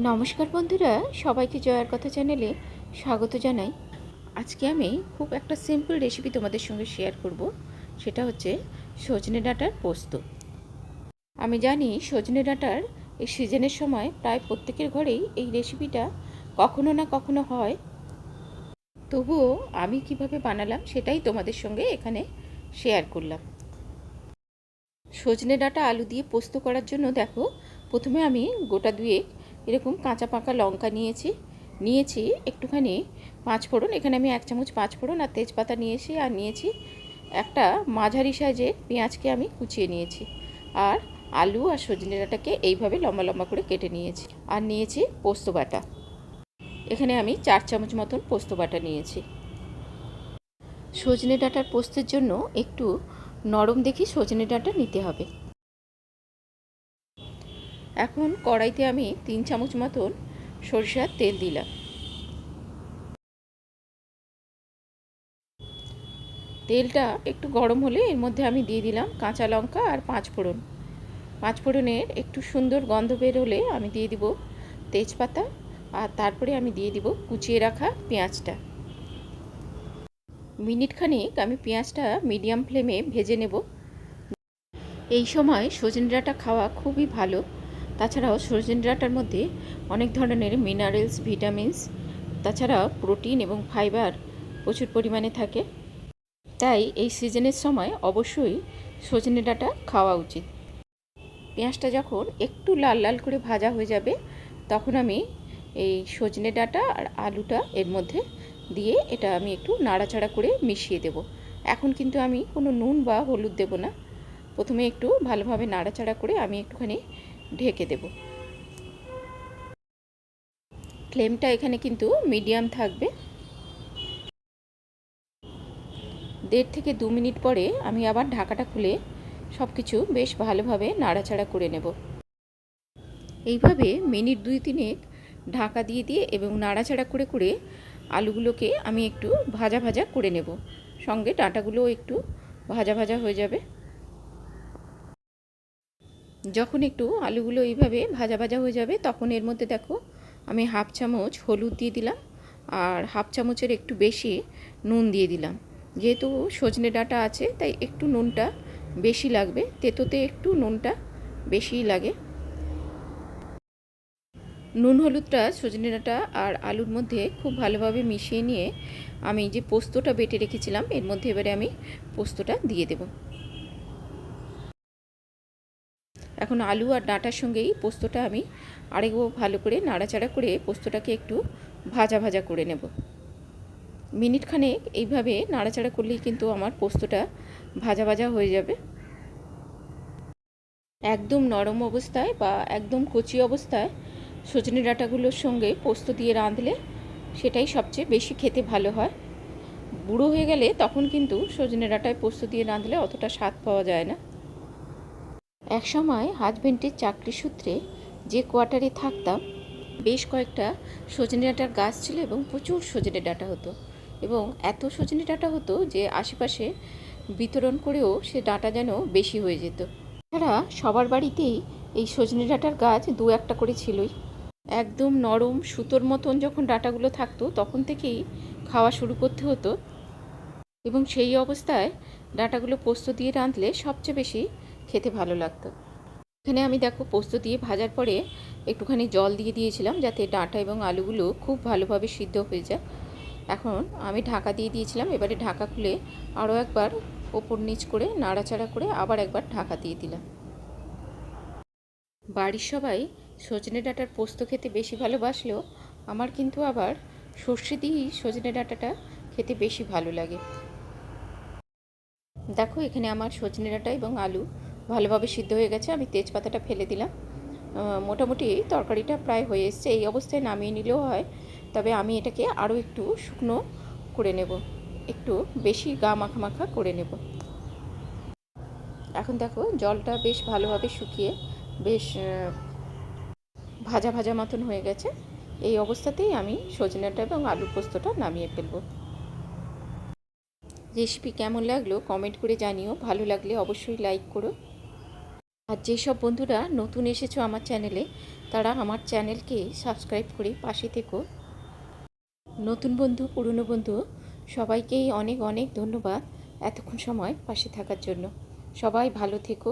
নমস্কার বন্ধুরা, সবাইকে জয়ার কথা চ্যানেলে স্বাগত জানাই। আজকে আমি খুব একটা সিম্পল রেসিপি তোমাদের সঙ্গে শেয়ার করব, সেটা হচ্ছে সজনে ডাঁটার পোস্ত। আমি জানি সজনে ডাঁটার এই সিজনের সময় প্রায় প্রত্যেকের ঘরেই এই রেসিপিটা কখনো না কখনো হয়। তবুও আমি কীভাবে বানালাম সেটাই তোমাদের সঙ্গে এখানে শেয়ার করলাম। সজনে ডাঁটা আলু দিয়ে পোস্ত করার জন্য দেখো, প্রথমে আমি গোটা দুয়েক এরকম কাঁচা পাকা লঙ্কা নিয়েছি নিয়েছি একটুখানি পাঁচ ফোড়ন, এখানে আমি এক চামচ পাঁচ ফোড়ন আর তেজপাতা নিয়েছি আর নিয়েছি একটা মাঝারি সাইজের পেঁয়াজকে আমি কুচিয়ে নিয়েছি আর আলু আর সজনে ডাঁটাকে এইভাবে লম্বা লম্বা করে কেটে নিয়েছি আর নিয়েছি পোস্ত বাটা। এখানে আমি চার চামচ মতন পোস্ত বাটা নিয়েছি। সজনে ডাঁটার পোস্তের জন্য একটু নরম দেখি সজনে ডাঁটা নিতে হবে। এখন কড়াইতে আমি তিন চামচ মতন সরিষার তেল দিলাম। তেলটা একটু গরম হলে এর মধ্যে আমি দিয়ে দিলাম কাঁচা লঙ্কা আর পাঁচ ফোড়ন। পাঁচ ফোড়নের একটু সুন্দর গন্ধ বেরোলে আমি দিয়ে দিব তেজপাতা আর তারপরে আমি দিয়ে দিব কুচিয়ে রাখা পেঁয়াজটা। মিনিট খানিক আমি পেঁয়াজটা মিডিয়াম ফ্লেমে ভেজে নেব। এই সময় সজনে ডাঁটা খাওয়া খুবই ভালো। তাছাড়াও সজনে ডাটার মধ্যে অনেক ধরনের মিনারেলস ভিটামিনস তাছাড়া প্রোটিন এবং ফাইবার প্রচুর পরিমাণে থাকে। তাই এই সিজনের সময় অবশ্যই সজনে ডাটা খাওয়া উচিত। পেঁয়াজটা যখন একটু লাল লাল করে ভাজা হয়ে যাবে, তখন আমি এই সজনে ডাটা আর আলুটা এর মধ্যে দিয়ে এটা আমি একটু নাড়াচাড়া করে মিশিয়ে দেব। এখন কিন্তু আমি কোনো নুন বা হলুদ দেব না। প্রথমে একটু ভালোভাবে নাড়াচাড়া করে আমি একটুখানি ঢেকে দেব। ফ্লেমটা এখানে কিন্তু মিডিয়াম থাকবে। দেড় থেকে দু মিনিট পরে আমি আবার ঢাকাটা খুলে সব কিছু বেশ ভালোভাবে নাড়াচাড়া করে নেব। এইভাবে মিনিট দুই তিনেক ঢাকা দিয়ে দিয়ে এবং নাড়াচাড়া করে করে আলুগুলোকে আমি একটু ভাজা ভাজা করে নেব। সঙ্গে ডাঁটাগুলোও একটু ভাজা ভাজা হয়ে যাবে। যখন একটু আলুগুলো এইভাবে ভাজা ভাজা হয়ে যাবে, তখন এর মধ্যে দেখো আমি হাফ চামচ হলুদ দিয়ে দিলাম আর হাফ চামচের একটু বেশি নুন দিয়ে দিলাম। যেহেতু সজনে ডাঁটা আছে, তাই একটু নুনটা বেশি লাগবে, তেতোতে একটু নুনটা বেশিই লাগে। নুন হলুদটা, সজনে ডাঁটা আর আলুর মধ্যে খুব ভালোভাবে মিশিয়ে নিয়ে আমি যে পোস্তটা বেটে রেখেছিলাম, এর মধ্যে এবারে আমি পোস্তটা দিয়ে দেব। এখন আলু আর ডাঁটার সঙ্গেই পোস্তটা আমি আরেকবার ভালো করে নাড়াচাড়া করে পোস্তটাকে একটু ভাজা ভাজা করে নেব। মিনিট খানেক এইভাবে নাড়াচাড়া করলেই কিন্তু আমার পোস্তটা ভাজা ভাজা হয়ে যাবে। একদম নরম অবস্থায় বা একদম কচি অবস্থায় সজনে ডাঁটাগুলোর সঙ্গে পোস্ত দিয়ে রাঁধলে সেটাই সবচেয়ে বেশি খেতে ভালো হয়। বুড়ো হয়ে গেলে তখন কিন্তু সজনে ডাঁটায় পোস্ত দিয়ে রাঁধলে অতটা স্বাদ পাওয়া যায় না। এক সময় হাজবেন্ডের চাকরি সূত্রে যে কোয়ার্টারে থাকতাম, বেশ কয়েকটা সজনে ডাঁটার গাছ ছিল এবং প্রচুর সজনে ডাঁটা হতো। এবং এত সজনে ডাঁটা হতো যে আশেপাশে বিতরণ করেও সে ডাঁটা যেন বেশি হয়ে যেত। এছাড়া সবার বাড়িতেই এই সজনে ডাঁটার গাছ দু একটা করে ছিলই। একদম নরম সুতোর মতন যখন ডাঁটাগুলো থাকতো, তখন থেকেই খাওয়া শুরু করতে হতো। এবং সেই অবস্থায় ডাঁটাগুলো পোস্ত দিয়ে রাঁধলে সবচেয়ে বেশি খেতে ভালো লাগতো। এখানে আমি দেখো পোস্ত দিয়ে ভাজার পরে একটুখানি জল দিয়ে দিয়েছিলাম যাতে ডাঁটা এবং আলুগুলো খুব ভালোভাবে সিদ্ধ হয়ে যায় এখন আমি ঢাকা দিয়ে দিয়েছিলাম, এবারে ঢাকা খুলে আরও একবার ওপর নিচ করে নাড়াচাড়া করে আবার একবার ঢাকা দিয়ে দিলাম। বাড়ির সবাই সজনে ডাঁটার পোস্ত খেতে বেশি ভালোবাসলেও আমার কিন্তু আবার সর্ষে দিয়েই সজনে ডাঁটাটা খেতে বেশি ভালো লাগে। দেখো এখানে আমার সজনে ডাঁটা এবং আলু ভালোভাবে সিদ্ধ হয়ে গেছে, আমি তেজপাতাটা ফেলে দিলাম। মোটামুটি তরকারিটা প্রায় হয়ে এসছে, এই অবস্থায় নামিয়ে নিলেও হয়, তবে আমি এটাকে আরও একটু শুকনো করে নেব, একটু বেশি গা মাখা মাখা করে নেব। এখন দেখো, জলটা বেশ ভালোভাবে শুকিয়ে বেশ ভাজা ভাজা মতন হয়ে গেছে, এই অবস্থাতেই আমি সজনাটা এবং আলু পোস্তটা নামিয়ে ফেলব। রেসিপি কেমন লাগল কমেন্ট করে জানিও, ভালো লাগলে অবশ্যই লাইক করো। আর যেসব বন্ধুরা নতুন এসেছ আমার চ্যানেলে তারা আমার চ্যানেলকে সাবস্ক্রাইব করে পাশে থেকো। নতুন বন্ধু, পুরনো বন্ধু, সবাইকেই অনেক অনেক ধন্যবাদ এতক্ষণ সময় পাশে থাকার জন্য। সবাই ভালো থেকো।